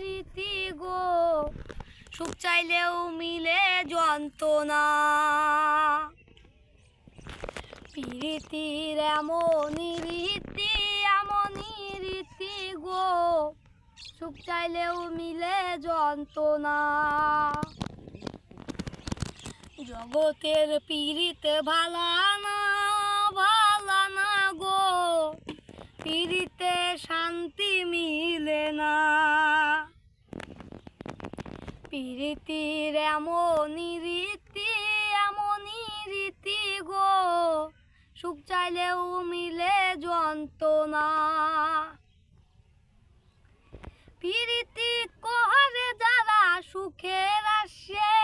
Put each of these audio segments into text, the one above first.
রীতি গো, সুখ চাইলেও মিলে যন্ত্রণা। পীড়িতির এমনই রীতি এমনই রীতি গো, সুখ চাইলেও মিলে যন্ত্রণা। জগতের পীড়িত ভালানা ভালানা গো, পীড়িতে শান্তি মিলে না। পীড়িতির এমনই রীতি এমনই রীতি গো। সুখ চাইলেও মিলে যন্ত্রণা। পীড়িতি কহারে যারা সুখের আসে,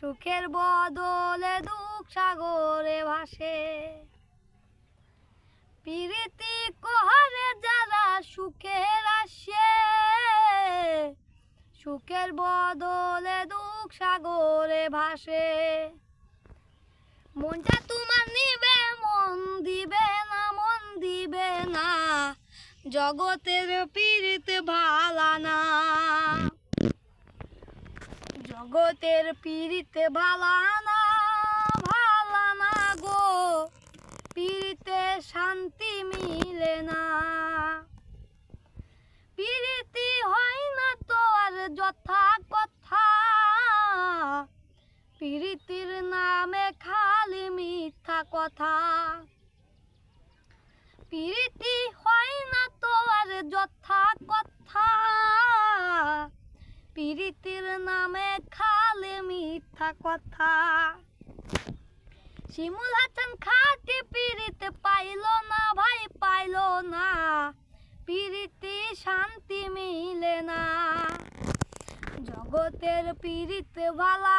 সুখের বদলে দুঃখ সাগরে ভাসে। পীড়িতি সুখের বদলে দুঃখ সাগরে ভাসে। মনটা তোমার নিবে, মন দিবে না, মন দিবে না। জগতের পীড়িত ভালা না। জগতের পীড়িত ভালা না ভালা না গো। পীড়িতে শান্তি মিলে না। পীড়িতির নামে খালি মিথ্যা কথা। পীড়িতি হয় না তো আর যথা কথা। পীড়িতির নামে খালি মিথ্যা কথা। শিমুল হাসান খাটি পীড়িতে পাইলো না, ভাই পাইলো না। পীড়িতে শান্তি মিলে না। জগতের পীড়িতে ভালা